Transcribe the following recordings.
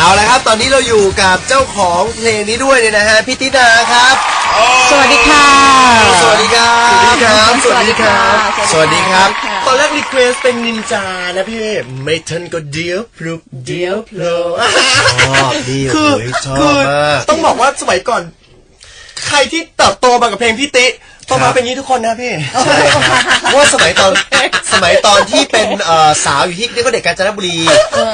เอาละครับ ตอนนี้เราอยู่กับเจ้าของเพลงนี้ด้วยเนี่ยนะฮะพี่ตินาครับ สวัสดีค่ะ สวัสดีครับสวัสดีครับ สวัสดีครับ สวัสดีครับ ตอนแรกรีเควสเป็นนินจานะพี่ ไม่ทันก็เดียวพรุบเดียวโผล่ชอบดีคือโอ้ยชอคืบอมากต้องบอกว่าสมัยก่อน ใครที่เติบโตมากับเพลงพี่ติโตครัมาบเป็นอย่างนี้ทุกคนนะพี่ ใช่ครับเพราะว่าสมัยตอนสมัยตอนที่เป็นเอ่อสาวอยู่ที่เรียกว่าเด็กกาญจนบุรี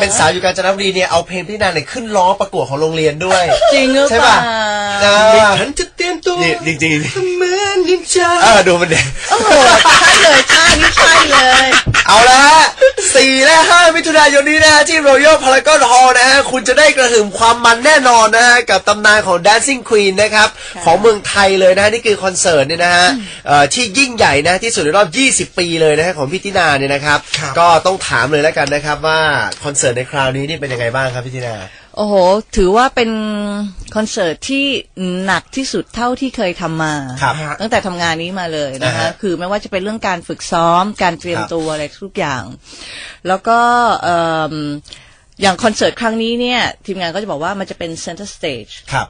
เป็นสาวอยู่กาญจนบุรีเนี่ยเอาเพลงพี่นาเนี่ยขึ้นร้องประกวดของโรงเรียนด้วย จริงหรือใช่เปป่ะล่าอ่าไม่ทันจะเตรียมตัวนี่จริงๆ เหมือนนินจา เออดูมันเด็ก โอ้โหใช่เลยใช่นี่ใช่เลย เอาละฮะสี่และห้ามิถุนายนนี้นะฮะที่ Royal Paragon Hall นะฮะ คุณจะได้กระหึ่มความมันแน่นอนนะฮะ กับตำนานของ Dancing Queen นะครับ ของเมืองไทยเลยนะฮะ นี่คือคอนเสิร์ตเนี่ยนะฮะเอ่อที่ยิ่งใหญ่นะที่สุดในรอบ 20 ปีเลยนะฮะของพี่ตินาเนี่ยนะครับ ครับ ก็ต้องถามเลยแล้วกันนะครับว่าคอนเสิร์ตในคราวนี้นี่เป็นยังไงบ้างครับพี่ตินา โอ้โห ถือว่าเป็นคอนเสิร์ตที่หนักที่สุดเท่าที่เคยทำมา ครับฮะตั้งแต่ทำงานนี้มาเลยนะอ่าคะ ฮะคือไม่ว่าจะเป็นเรื่องการฝึกซ้อม การเตรียมครับ ตัวอะไรทุกอย่าง แล้วก็เอิ่มอย่างคอนเสิร์ตครั้งนี้เนี่ย ทีมงานก็จะบอกว่ามันจะเป็น center stage ครับ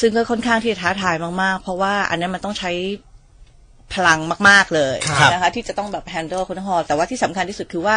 ซึ่งก็ค่อนข้างที่จะท้าทายมากๆ เพราะว่าอันนั้นมันต้องใช้ พลังมาก ๆ เลยครับนะคะที่จะต้องแบบ handle คนทั้งฮอลล์แต่ว่าที่สำคัญที่สุดคือว่า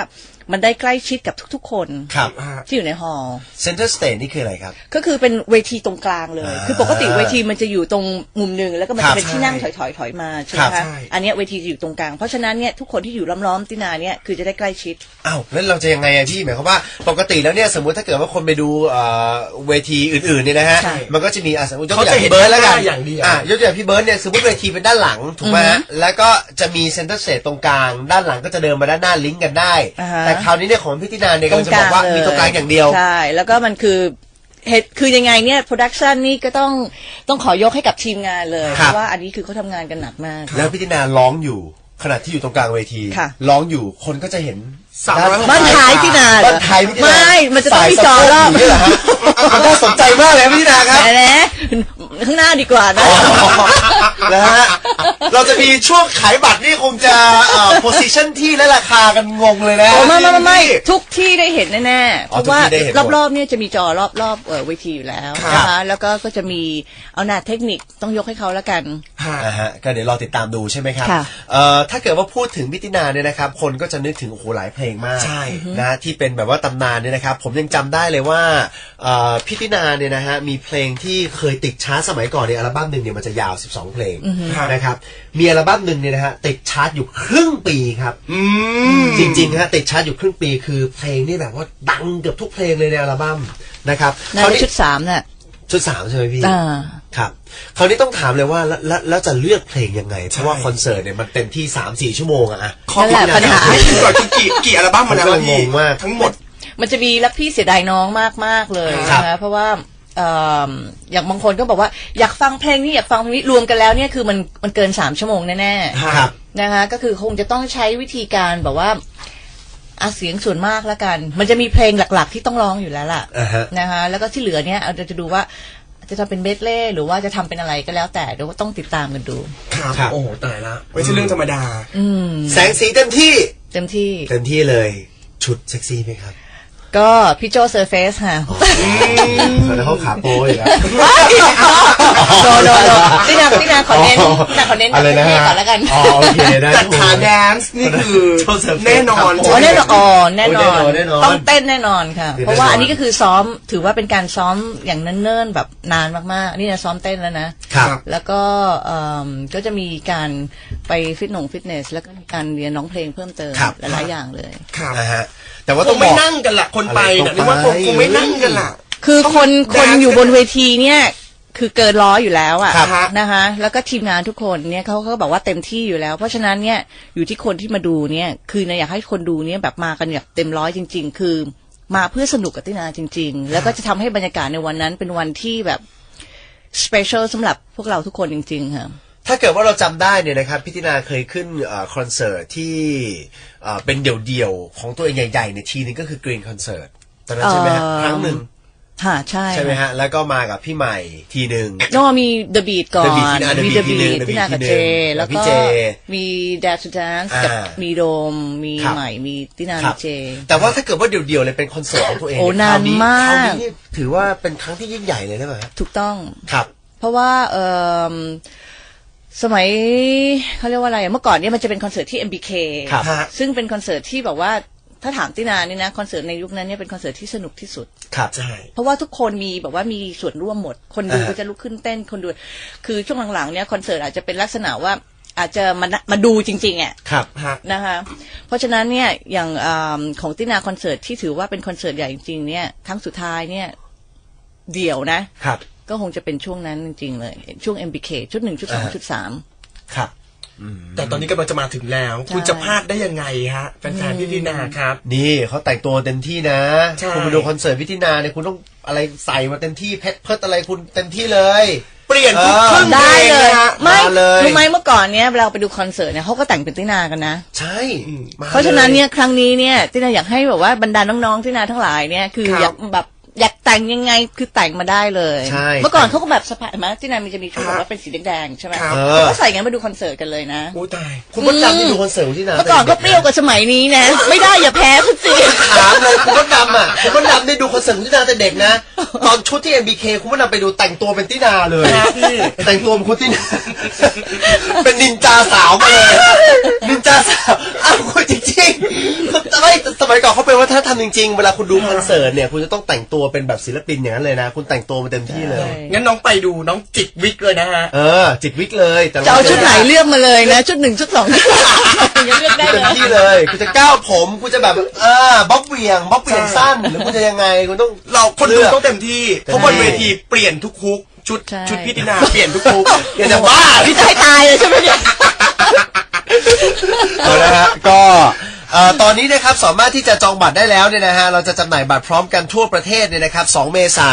มันได้ใกล้ชิดกับทุกๆ คนครับ ที่อยู่ในฮอลล์ Center Stage นี่คืออะไรครับ ก็คือเป็นเวทีตรงกลางเลย อ่าคือปกติเวทีมันจะอยู่ตรงมุมหนึ่งแล้วก็มันครัจะบเป็นที่นั่งถอยๆถอยมาใช่ไหมครัคะบใช่ อันเนี้ยเวทีจะอยู่ตรงกลางเพราะฉะนั้นเนี่ยทุกคนที่อยู่ล้อมๆตินาเนี่ยคือจะได้ใกล้ชิด อ้าวแล้วเราจะยังไงอะพี่หมายความว่าปกติแล้วเนี่ยสมมุติถ้าเกิดว่าคนไปดูเอ่อเวทีอื่นๆเนี่ยนะฮะใช่มันก็จะมีอะสมมติยกเขาตัวอจะย่างเห็นพี่เบิร์ดแล้วกันหน้าอย่างเดียว อะยกตัวอย่างพี่เบิร์ดเนี่ยสมมติเวทีเป็นด้านหลังถูกไหมฮะแล้วก็จะมีเซนเตอร์เซตตรงกลาง ด้านหลังก็จะเดินมาด้านหน้าลิงก์กันได้ อ่าฮะ แต่คราวนี้เนี่ยของพี่ตินาเนี่ยก็จะบอกว่ามีตรงกลางอย่างเดียว ใช่ แล้วก็มันคือเหตุคือยังไงเนี่ยโปรดักชันนี่ก็ต้องต้องขอยกให้กับทีมงานเลย คเพรับ ราะว่าอันนี้คือเขาทำงานกันหนักมาก แล้วพี่ตินาร้องอยู่ขณะที่อยู่ตรงกลางเวทีค่ะ ร้องอยู่คนก็จะเห็นสามร้อยหกสิบ้านท้ายพี่นาเหรอบ้านท้ายพี่ตินาไม่มันจะต้องมีจอรอบสายสะโพกย่างนี้เหรอฮะมันน่าสนใจมากเลยครับพี่ตินาครับแหมข้างหน้าดีกว่านะ นะฮะ เราจะมีช่วงขายบัตรนี่คงจะเอ่อ position ที่และราคากันงงเลยนะ โอ้ไม่ไม่ไม่ไม่ทุกที่ได้เห็นแน่ๆ อ๋เพอราะว่าทุกที่ได้เห็นหมดรอบๆเนี่ยจะมีจอรอบรอบๆเอ่อเวทีอยู่แล้วครับ นะคะแล้วก็ก็จะมีเอาหน้าเทคนิคต้องยกให้เขาแล้วกันฮะอ่าฮะก็เดี๋ยวรอติดตามดูใช่ไหมครับค่ะเอ่อถ้าเกิดว่าพูดถึงพิตินาเนี่ยนะครับ คนก็จะนึกถึงโอ้โหหลายเพลงมากใช่ นะที่เป็นแบบว่าตำนานเนี่ยนะครับ ผมยังจำได้เลยว่าเอ่อพิตินาเนี่ยนะฮะมีเพลงที่เคยติดชาร์ตสมัยก่อนในยอัลบั้มหนึ่งเนี่ยมันจะยาว 12 เพลงนะครับมีอัลบั้มหนึ่งเนี่ยนะฮะติดชาร์ตอยู่ครึ่งปีครับ อืมจริงๆฮะติดชาร์ตอยู่ครึ่งปีคือเพลงนี่แบบว่าดังเกือบทุกเพลงเลยในอัลบั้มนะครับในคราวนี้ชุดสามน่ะชุดสามใช่ไหมพี่ อ่า ครับคราวนี้ต้องถามเลยว่าแล้วแล้วแล้วจะเลือกเพลงยังไง เพราะว่าคอนเสิร์ตเนี่ยมันเต็มที่สามสี่ชั่วโมงอะอะ ขอนั่นแหละปัญหาไม่ถึงก่อนคือกี่กี่อัลบั้มมาแล้วผมกำลังพี่งงมาก ทั้งหมด มันจะมีรักพี่เสียดายน้องมากมากๆเลยครับ นะคะเพราะว่า เอิ่มอย่างบางคนก็บอกว่าอยากฟังเพลงนี้อยากฟังเพลงนี้รวมกันแล้วเนี่ยคือมันมันเกินสามชั่วโมงแน่ครับ ๆนะคะก็คือคงจะต้องใช้วิธีการแบบว่าอาเสียงส่วนมากแล้วกัน มันจะมีเพลงหลักๆ ที่ต้องร้องอยู่แล้วล่ะอ่าฮะ นะคะแล้วก็ที่เหลือเนี่ยเราจะดูว่าจะทำเป็นเบสเล่หรือว่าจะทำเป็นอะไรก็แล้วแต่เดี๋ยวต้องติดตามกันดู ครับ ครับ โอ้โหตายละไม่ใช่เรื่องธรรมดา อืม แสงสีเต็มที่ เต็มที่ เต็มที่เลย ชุดเซ็กซี่ไหมครับ ก็พี่โจเซอร์เฟสค่ะแล้วเขาขาโป้อยู่แล้ว โดโดโดพี่นาพี่นาขอเน้นพี่นาขอเน้นอะไรนะเท่ฮะก่อนแล้วกันอ๋อโอเคได้จัดขาแดนซ์นี่คือโชว์เสิร์ฟแน่นอนครับอ๋อแน่นอนอ๋อแน่นอนโอ้แน่นอนต้องเต้นแน่นอนค่ะคือเพราะว่าแน่นอนอันนี้ก็คือซ้อมถือว่าเป็นการซ้อมอย่างเนิ่นๆแบบนานมากๆ นี่นะซ้อมเต้นแล้วนะครับแล้วก็เอิ่มก็จะมีการไปฟิตหนงฟิตเนส แล้วก็มีการเรียนน้องเพลงเพิ่มเติมครับหลายๆอย่างเลยครับนะฮะ แต่ว่าคต้องงบไม่อก นั่งกันละคนไปอะไรนะนี่ว่าคงไปคงไม่นั่งกันละ คือคนต้องคน dance อยู่บนเวทีเนี่ยคือเกินร้อยอยู่แล้วอะครับ นะคะ แล้วก็ทีมงานทุกคนเนี่ยเขาก็บอกว่าเต็มที่อยู่แล้ว เพราะฉะนั้นเนี่ยอยู่ที่คนที่มาดูเนี่ยคือนะอยากให้คนดูเนี่ยแบบมากันแบบเต็มร้อยจริง ๆ คือ มาเพื่อสนุกกับตินาจริง ๆ แล้วก็จะทำให้บรรยากาศในวันนั้นเป็นวันที่แบบสเปเชียลสำหรับพวกเราทุกคนจริง ๆ ค่ะ ถ้าเกิดว่าเราจำได้เนี่ยนะครับพิตินาเคยขึ้นเอ่อคอนเสิร์ตที่เอ่อเป็นเดี่ยวๆ ของตัวเองใหญ่ๆในยทีนึงก็คือกรีนคอนเสิร์ตตอนนั้นใช่ไหมฮะเอ่อครั้งหนึ่งค่ะใช่ใช่ไหมฮะ แล้วก็มากับพี่ใหม่ทีหนึ่งก็มี The Beat ก่อน The Beat ที่นะ The มี Beat The ที่หนึ่ง Beat The ที่ Beat นากับที่เจหนึ่งแล้วพี่ก็เจมี Dance to Dance กับอ่ามีมีโดม มีครับใหม่ มีตินาครัมีบเจ แต่ว่าถ้าเกิดว่าเดี่ยวๆเลยเป็นคอนเสิร์ตของตัวเองโอ้เยนานครวมากคราวนี้นี่ถือว่าเป็นครั้งที่ยิ่งใหญ่เลยได้ไหมครับถูกต้อง ครับ เพราะว่าเออ สมัยเขาเรียกว่าอะไรอะเมื่อก่อนเนี่ยมันจะเป็นคอนเสิร์ตที่ MBK ครับฮะ ซึ่งเป็นคอนเสิร์ตที่แบบว่าถ้าถามตินาเนี่ยนะคอนเสิร์ตในยุคนั้นเนี่ยเป็นคอนเสิร์ตที่สนุกที่สุด ครับ ใช่ เพราะว่าทุกคนมีแบบว่ามีส่วนร่วมหมด คนดูอ่าฮะก็จะลุกขึ้นเต้นคนดู คือช่วงหลังๆเนี่ยคอนเสิร์ตอาจจะเป็นลักษณะว่าอาจจะมามาดูจริงๆอะครับ ฮะ นะคะเพราะฉะนั้นเนี่ยอย่างอาของตินาคอนเสิร์ตที่ถือว่าเป็นคอนเสิร์ตใหญ่จริงๆเนี่ยครั้งสุดท้ายเนี่ยเดี่ยวนะ ครับ ก็คงจะเป็นช่วงนั้นจริงๆเลย ช่วง MBK ชุดหนึ่งชุดสองอ่าชุดสาม ครับ แต่ตอนนี้กำลังจะมาถึงแล้วใช่คุณจะพลาดได้ยังไงฮะแฟนๆพี่ดีนาครับ นี่เขาแต่งตัวเต็มที่นะ ใช่ คุณไปดูคอนเสิร์ตพิธีนาเนี่ยคุณต้องอะไรใส่มาเต็มที่เพชรเพิดอะไรคุณเต็มที่เลย เปลี่ยนทุกเออครึ่งได้พงเลยนะฮะ ไม่มาเลย รู้ไหมเมื่อก่อนเนี่ยเวลาไปดูคอนเสิร์ตเนี่ยเขาก็แต่งเป็นตินากันนะ ใช่มเพราะฉะนั้นลเนี่ยครั้งนี้เนี่ยตินาอยากให้แบบว่าบรรดาน้องๆตินาทั้งหลายเนี่ยคือครับ อยากแบบ อยากแต่งยังไงคือแต่งมาได้เลยใช่เมื่อก่อนเขาก็แบบสะพายเห็นไหมตินามันจะมีชุดแบบว่าเป็นสีแดงๆใช่ไหมครับ เขาก็ใส่งั้นมาดูคอนเสิร์ตกันเลยนะ โอ้ตาย คุณมดดำที่ดูคอนเสิร์ตของที่นาเมื่อก่อนก็เปรี้ยวกว่าสมัยนี้นะ ไม่ได้อย่าแพ้คุณสิถามเลยคุณมดดำอะคุณมดดำได้ดูคอนเสิร์ตของที่นาแต่เด็กนะ ตอนชุดที่ MBK คุณมดดำไปดูแต่งตัวเป็นตินาเลยครับพี่แต่งตัวเป็นคุณตินาเป็นนินจาสาวมาเลยนินจาสาวอ้าวคุณจริงๆไม่สมัยก่อนเขาเป็นวัฒนธรรมจริงๆเวลาคุณดูคอนเสิร์ตเนี่ยคุณจะต้องแต่งตัวเป็นแบบศิลปินอย่างนั้นเลยนะ คุณแต่งตัวมาเต็มที่เลย งั้นน้องไปดูน้องจิกวิกเลยนะฮะ เออ จิกวิกเลยแต่จะเอาชุดไหนเลือกมาเลยนะ ชุดหนึ่งชุดสองชุดสามยังเลือกได้เต็เลมยที่เลยคุณจะก้าวผมคุณจะแบบเออบ๊อบเหวียงบ๊อบเหวียงสั้นหรือคุณจะยังไงคุณต้องเราคนดูลืกต้องเต็มที่เพราะบนเวทีเปลี่ยนทุกคุกชุดใช่ชุดพี่ตินาเปลี่ยนทุกคุกอย่าจะบ้าพี่ใจตายเลยใช่ไหมเนี่ยเอาละฮะก็ เอ่อตอนนี้นะครับสามารถที่จะจองบัตรได้แล้วเนี่ยนะฮะเราจะจำหน่ายบัตรพร้อมกันทั่วประเทศเนี่ยนะครับ 2 เมษา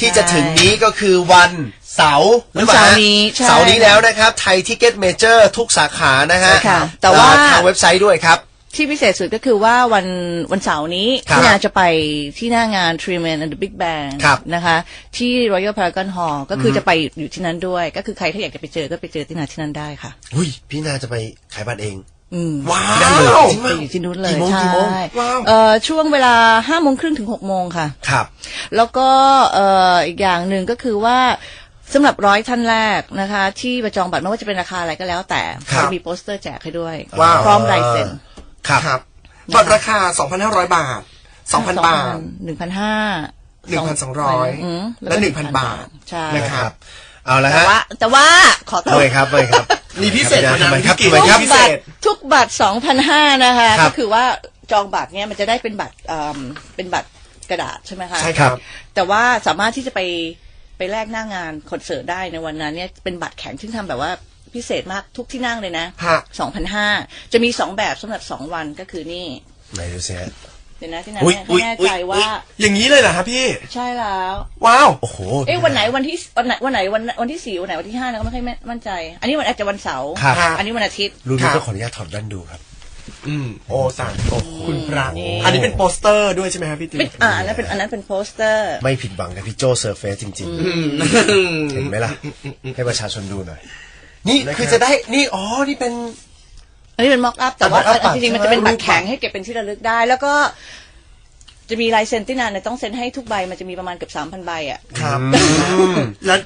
ที่จะถึงนี้ก็คือวันเสาร์หรือเปล่าวันเสาร์ฮะนี้ใช่เสาร์นี้แล้วนะครับไทยทิเก็ตเมเจอร์ทุกสาขานะฮะใช่ค่ะแต่ว่า เอ่อทางเว็บไซต์ด้วยครับ ที่พิเศษสุดก็คือว่าวันวันเสาร์นี้ครับที่นาจะไปที่หน้างาน Three Men and the Big Bang ครับนะคะ ที่ Royal Paragon Hall ก็คือจะไปอยู่ที่นั้นด้วย ก็คือใครถ้าอยากจะไปเจอก็ไปเจอที่นาที่นั่นได้ค่ะ อุ้ยพี่นาจะไปขายบัตรเองอืม ว้าได้เลยวจริงไปมั้ยอยู่ที่นู้นเลยกี่โมงใช่กี่โมงว้าวเอ่อช่วงเวลาห้าโมงครึ่งถึงหกโมงค่ะ ครับ แล้วก็เอ่ออีกอย่างหนึ่งก็คือว่าสำหรับร้อยท่านแรกนะคะ ที่ประจองบัตรไม่ว่าจะเป็นราคาอะไรก็แล้ว แต่ครับจะมีโปสเตอร์แจกให้ด้วยว้าวพร้อมลายเซ็นครับครับบัตรราคา 2,500 บาท 2,000 บาทหนึ่งพันห้า1,200 และ 1,000 บาทใช่นะครับเอาละแต่ฮะว่าแต่ว่าขอตัวเลยครับเลยครับ มีพิเศษกว่านั้นทำไมครับพี่ทำไมครับพิบัเศตรษทุกบัตรสองพันห้านะคะ ครับ ก็คือว่าจองบัตรเนี่ยมันจะได้เป็นบัตรเอ่อเป็นบัตรกระดาษใช่ไหมคะ ใช่ครับ แต่ว่าสามารถที่จะไปไปแลกหน้างานคอนเสิร์ตได้ในวันนั้นเนี่ยเป็นบัตรแข็งที่ทำแบบว่าพิเศษมากทุกที่นั่งเลยนะฮะสองพันห้าจะมีสองแบบสำหรับสองวันก็คือนี่ไหนดูสิฮะ เดี๋ยวนะที่นั่นอุ๊ยให้อุ๊ยแน่อุ๊ยใจว่า อย่างนี้เลยเหรอครับพี่ ใช่แล้ว ว้าว โอ้โห เอ๊ะวันไหนวันที่วันไหนวันไหนวันวันที่สี่วันไหนวันที่ห้านะก็ไม่ค่อยมั่นใจ อันนี้วันอาจจะวันเสาร์ครับ อันนี้วันอาทิตย์รู้ครันี้บต้องขออนุญาตถอดแว่นดูครับ อืมโอ้สารคุณพระนี่ อันนี้เป็นโปสเตอร์ด้วยใช่ไหมครับพี่ติ๊เป็นอ่าอันนั้นเป็นอันนั้นเป็นโปสเตอร์ ไม่ผิดหวังกับพี่โจเซอร์เฟสจริง ๆ เห็นไหมล่ะ ให้ประชาชนดูหน่อย นี่นะครับคือจะได้นี่อ๋อนี่เป็น อันนี้เป็นม็อกอัพแต่ว่า mock up จริงๆมันใช่ไหมจะเป็นบัตรแข็งให้เก็บเป็นที่ระลึกได้ แล้วก็จะมีลายเซ็นที่นานเนี่ยต้องเซ็นให้ทุกใบมันจะมีประมาณเกือบสามพันใบอะ ครับแล้ว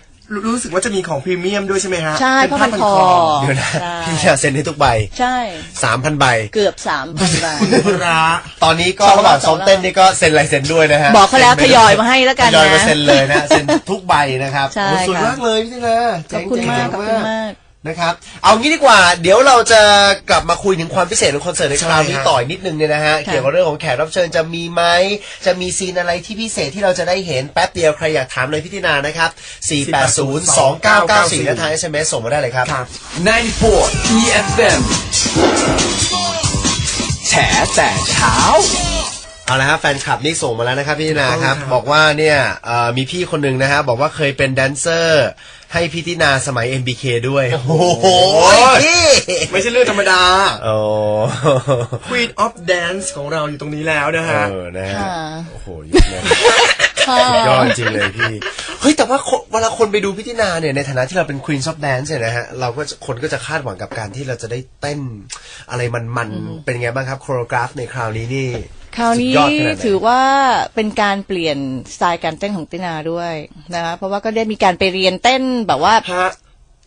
รู้สึกว่าจะมีของพรีเมียมด้วยใช่ไหมฮะใช่ป็เพราะมันผ้คอ เดี๋ยวนะใช่ พี่จะเซ็นให้ทุกใบใช่ สามพันใบ เกือบสามพันใบ คุณพระตอนนี้ก็ระหว่างซ้อมเต้นนี่ก็เซ็นลายเซ็นด้วยนะฮะบอกเขาแล้วซ็นทยอยมาให้แล้วกันทยอยมานะเซ็นเลยนะเซ็นทุกใบนะครับ ใช่ โอ้สวยค่ะ มากเลยพี่ธีนาขอบคุณมากขอบคุณมาก นะครับ เอางี้ดีกว่า เดี๋ยวเราจะกลับมาคุยถึงความพิเศษของคอนเสิร์ตในคราวนี้ใช่ฮะต่อยนิดนึงเนี่ยนะฮะ เกี่ยวกับเรื่องของแขกรับเชิญจะมีไหม จะมีซีนอะไรที่พิเศษที่เราจะได้เห็นแป๊บเดียวใครอยากถามเลยพี่ธีนานะครับ 4802994และทาง SMS ส่งมาได้เลยครับครับ94 EFM แฉแต่เช้าเอาละฮะแฟนคลับนี่ส่งมาแล้วนะครับพี่ตินาครับครับ บอกว่าเนี่ยเอ่อมีพี่คนหนึ่งนะฮะบอกว่าเคยเป็นแดนเซอร์ ให้พี่ตินาสมัย MBK ด้วย โอ้โหพี่ไม่ใช่เรื่องธรรมดา โอ้ Queen of Dance ของเราอยู่ตรงนี้แล้วนะเอฮะอนะฮะค่ะโอ้โหยุคนั้นชอบยอดจริงเลยพี่ เฮ้ย แต่ว่าคนเวลาคนไปดูพิธีนาเนี่ย ในฐานะที่เราเป็น Queen of Dance เนี่ยนะฮะ เราก็จะคนก็จะคาดหวังกับการที่เราจะได้เต้นอะไรมันๆ เป็นไงบ้างครับโคโรกราฟในคราวนี้นี่ คราวนี้สุดยอดขนาดไหน ถือว่าเป็นการเปลี่ยนสไตล์การเต้นของตินาด้วยนะคะเพราะว่าก็ได้มีการไปเรียนเต้นแบบว่าฮะ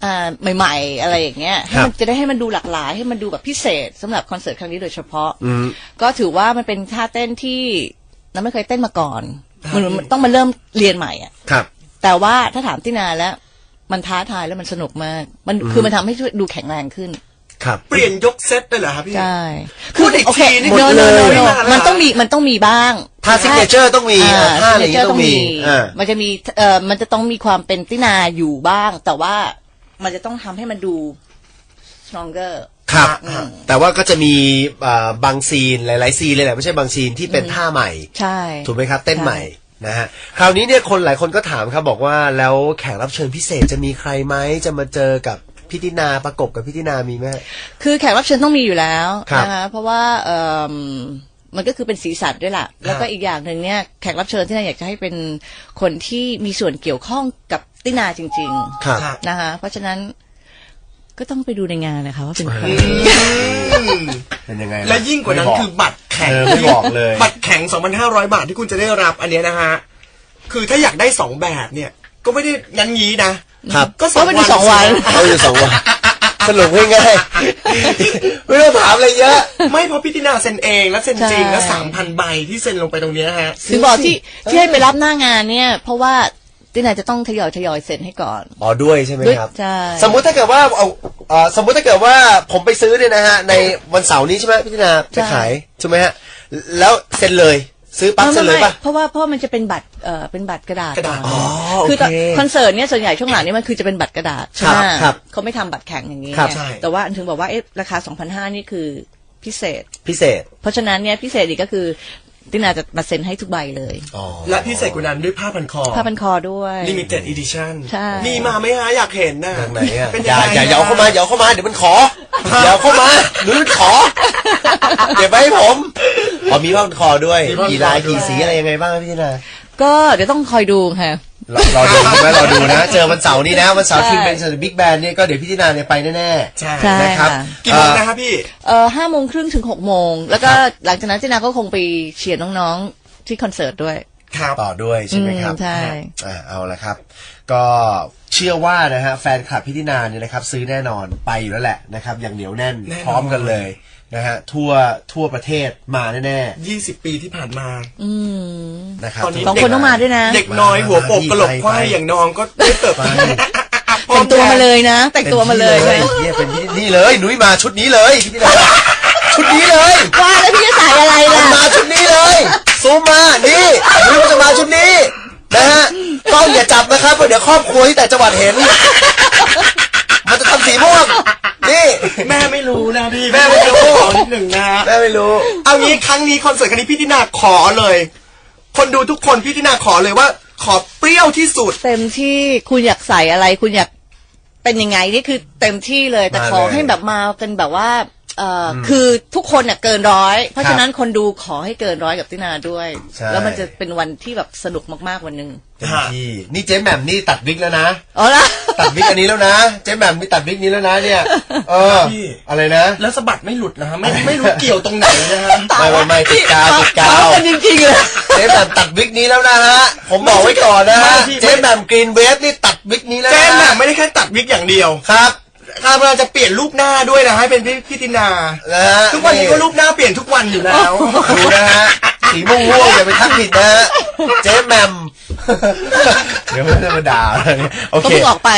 อ่าใหม่ ๆ อะไรอย่างเงี้ยให้มันจะได้ให้มันดูหลากหลายให้มันดูแบบพิเศษสำหรับคอนเสิร์ตครั้งนี้โดยเฉพาะ อืม ก็ถือว่ามันเป็นท่าเต้นที่เราไม่เคยเต้นมาก่อนมันมันต้องมาเริ่มเรียนใหม่อะ ครับ แต่ว่าถ้าถามตินาแล้ว มันท้าทายแล้วมันสนุกมาก มันคือมันทำให้ดูแข็งแรงขึ้น ครับเปลี่ยนยกเซตได้เหรอครับพี่ ใช่พูดอีกโอเคทีนี่เนอะหมดเลยเนอะเนอะไม่นานแล้วมันต้องมีมันต้องมีบ้างท่า signature ต้องมีอ่าท่าอะไรอย่างงี้ signature ต้องมีอ่า มันจะมีเอ่อมันจะต้องมีความเป็นตินาอยู่บ้าง แต่ว่ามันจะต้องทำให้มันดู stronger ครับ อืม แต่ว่าก็จะมีอ่าบางซีนหลาย ๆ ซีนเลยแหละไม่ใช่บางซีนที่เป็นท่าใหม่ ใช่ ถูกไหมครับ เต้นใหม่นะฮะคราวนี้เนี่ยคนหลายคนก็ถามครับบอกว่าแล้วแขกรับเชิญพิเศษจะมีใครไหมจะมาเจอกับ พิธินาประกบกับพิธินามีไหมฮะคือแขกรับเชิญต้องมีอยู่แล้วครับนะคะเพราะว่าเอ่มมันก็คือเป็นสีสันด้วยล่ะ แล้วก็อีกอย่างหนึ่งเนี่ยแขกรับเชิญที่นาอยากจะให้เป็นคนที่มีส่วนเกี่ยวข้องกับตินาจริงครับครับๆนะคะเพราะฉะนั้นก็ต้องไปดูในงานนะคะว่าเป็นใครเป็นยังไงและยิ่งกว่านั้นคือบัตรแข็งเออไม่บอกเลยบัตรแข็ง 2,500 บาทที่คุณจะได้รับอันเนี้ยนะฮะคือถ้าอยากได้สองแบบเนี่ย ก็ไม่ได้งั้นงี้นะ ครับก็สองก็ไม่ได้วันสองวันเอาอยู่สองวันสรุปง่ายๆไม่ต้องถามอะไรเยอะ ไม่เพราะพิธีนาเซ็นเองแล้วเซ็นจริงใช่แล้วสามพันใบที่เซ็นลงไปตรงเนี้ยฮะถึงบอกที่ที่ให้ไปรับหน้างานเนี่ย เพราะว่าตินาจะต้องทยอยทยอยเซ็นให้ก่อนอ๋อด้วยใช่ไหมด้วยครับใช่สมมุติถ้าเกิดว่าเอาเอ่อสมมุติถ้าเกิดว่าผมไปซื้อเนี่ยนะฮะในวันเสาร์นี้ใช่ไหมพิจนาจะขายใช่ไหมฮะแล้วเซ็นเลย ซื้อปั๊บไม่เซ็นเลยไม่ป่ะเพราะว่าเพราะมันจะเป็นบัตรเอ่อเป็นบัตรกระดาษกระดาษก่นอ๋อคือตอนโอเคคอนเสิร์ตเนี่ยส่วนใหญ่ช่วงหลังนี่มันคือจะเป็นบัตรกระดาษใช่ไหมครับครับเขาไม่ทำบัตรแข็งอย่างนี้ ครับไงใช่ แต่ว่าอันถึงบอกว่าเอ๊ะราคา 2,500 นี่คือพิเศษ พิเศษเพราะฉะนั้นเนี่ยพิเศษอีกก็คือตินาจะมาเซ็นให้ทุกใบเลยอ๋อและพิเศษกว่านั้นด้วยผ้าพันคอ ผ้าพันคอด้วย limited edition ใช่ มีมาไหมฮะ อยากเห็นนะทางไหนอะเป็นอยัย่างไงอย่าอย่าเอาเข้ามาอย่าเอาเข้ามาเดี๋ยวมันขออย่าเอาเข้ามาหนูมันขอเก็บไว้ให้ผม อ๋อมีผ้าพันคอด้วยมีผ้าพันคอกี่ลายด้วยกี่สีอะไรยังไงบ้างครับพี่นาก็เดี๋ยวต้องคอยดูค่ะ รอรอดูใช่ไหมรอดูนะ เจอวันเสาร์นี้นะวันเสาร์ใช่ ทีมเป็นสบิ๊กแบนเนี่ยก็เดี๋ยวพี่ธินาเนี่ยไปแน่ใช่ใช่ๆนะครับค่ะกี่โมงนะครับพี่ เอ่อห้าโมงครึ่งถึงหกโมง แล้วก็หลังจากนั้นตินาก็คงไปเชียร์น้องๆ ที่คอนเสิร์ตด้วยครับ ต่อด้วยใช่ไหมครับ อืมใช่ อ่าเอาละครับ ก็เชื่อว่านะฮะแฟนคลับพี่ธินาเนี่ยนะครับ ซื้อแน่นอนไปอยู่แล้วแหละนะครับ อย่างเหนียวแน่นแน่นอน พร้อมกันเลย นะฮะทั่วทั่วประเทศมาแน่20ปีที่ผ่านมา อืม ๆนะครับ ตอนนี้สองคนต้องมาด้วยนะ เด็กน้อยหัวโปกกระโหลกควายอย่างน้องก็ได้เติบโตแต่งตัวมาเลยนะ แต่งตัวมาเลยป็นนะที่เนี่ยเป็นที่นี่เลยนุ้ยมาชุดนี้เลยพี่ธินาชุดนี้เลยว่าแล้วพี่จะใส่อะไรล่ะ มาชุดนี้เลยซูมมานี่นุ้ยมันจะมาชุดนี้นะฮะกล้องอย่าจับนะครับเพราะเดี๋ยวครอบครัวที่แต่จังหวัดเห็น มันจะทำสีม่วงนี่ แม่ไม่รู้นะพี่แม่ไม่รู้ขอนิด หนึ่งนะฮะ แม่ไม่รู้ เอางี้ครั้งนี้คอนเสิร์ตครั้งนี้พี่ตินาขอเลย คนดูทุกคนพี่ตินาขอเลยว่า ขอเปรี้ยวที่สุด เต็มที่คุณอยากใส่อะไร คุณอยากเป็นยังไงนี่คือเต็มที่เลย แต่มาขอเลย ให้แบบมากันแบบว่า เอ่ออคือทุกคนเนี่ยเกินร้อย เพราะฉะนั้นคนดูขอให้เกินร้อยกับตินาด้วย ใช่ แล้วมันจะเป็นวันที่แบบสนุกมากๆวันหนึ่งเต็มที่นี่เจ๊แหม่มนี่ตัดวิกแล้วนะอ๋อละ ตัดวิกอันนี้แล้วนะ เจ๊แหม่มนี่ตัดวิกนี้แล้วนะเนี่ย เออ พี่ อะไรนะ แล้วสะบัดไม่หลุดนะฮะไม่ไม่รู้เกี่ยวตรงไหนนะฮะ ไม่ไม่ไม่ติดกาวติดกาเมาวกันจริงๆเลย เจ๊แหม่มตัดวิกนี้แล้วนะฮะ ผมบอกไว้ก่อนนะฮะ ไม่พี่เจ๊แหม่มกรีนเวฟนี่ตัดวิกนี้แล้วแจ้นะงน่ะไม่ได้แค่ตัดวิกอย่างเดียว ครับ กำลังจะเปลี่ยนรูปหน้าด้วยนะให้เป็นพี่พี่ตินานะฮะทุกวันนี้ก็รูปหน้าเปลี่ยนทุกวันอยู่แล้ว ดูนะฮะ สีม่วงม่วงอย่าไปทักผิดนะฮะ เจ๊แหม่ม เดี๋ยวไม่ได้มาด่าโอเขาเค เพิ่งออกไป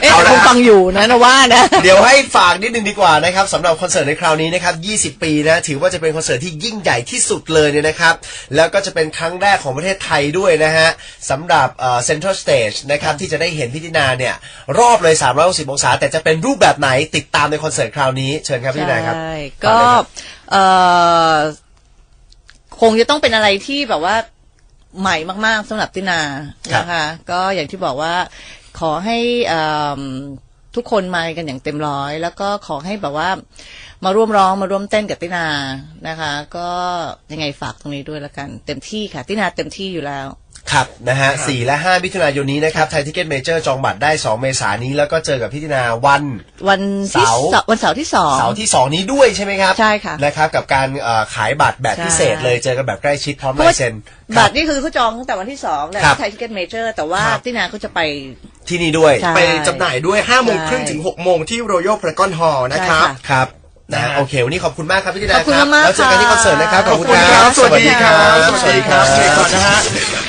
เอ๊ะเอาแต่ละ คงฟังอยู่นะนะว่านะ เดี๋ยวให้ฝากนิดนึงดีกว่านะครับสำหรับคอนเสิร์ตในคราวนี้นะครับ 20 ปีนะถือว่าจะเป็นคอนเสิร์ตที่ยิ่งใหญ่ที่สุดเลยเนี่ยนะครับ แล้วก็จะเป็นครั้งแรกของประเทศไทยด้วยนะฮะสำหรับเซ็นทรัลสเตจนะครับที่จะได้เห็นพิธีนาเนี่ย รอบเลย 360 องศา แต่จะเป็นรูปแบบไหนติดตามในคอนเสิร์ตคราวนี้เชิญครับพี่นาครับ ใช่ฝาก็เลยครับเอ่อคงจะต้องเป็นอะไรที่แบบว่า ใหม่มากๆสำหรับตินาครับนะคะ ก็อย่างที่บอกว่าขอให้เอิ่มทุกคนมากันอย่างเต็มร้อย แล้วก็ขอให้แบบว่ามาร่วมร้องมาร่วมเต้นกับตินานะคะ ก็ยังไงฝากตรงนี้ด้วยละกัน เต็มที่ค่ะตินาเต็มที่อยู่แล้ว ครับนะฮะ4และ5มิถุนายนนี้นะครับไทยทิเก็ตเมเจอร์จองบัตรได้ 2 เมษายนนี้ แล้วก็เจอกับพี่ตินาวันวันที่เสาร์สองวันเสาร์ที่สองเสาร์ที่2นี้ด้วยใช่ไหมครับใช่ค่ะนะครับกับการเอ่อขายบัตรแบบใช่พิเศษเลยเจอกันแบบใกล้ชิดพร้อมเพราะลาว่ายเซ็นบัตรนี่คือเขาจองตั้งแต่วันที่สองแหละครับไทยทิเก็ตเมเจอร์แต่ว่าครับตินาก็จะไปที่นี่ด้วยใช่ไปจำหน่ายด้วย5โมงใช่ครึ่งถึง6โมงที่ Royal Paragon Hall นะครับใช่ค่ะครับนะนะฮะโอเค วันนี้ขอบคุณมากครับพี่ตินาขอบคุณครับมากๆแล้วเจอกันที่คอนเสิร์ตนะครับค่ะขอบคุณครับ สวัสดีครับ สวัสดีครับสวัสดีครับเชิญก่อนนะฮะ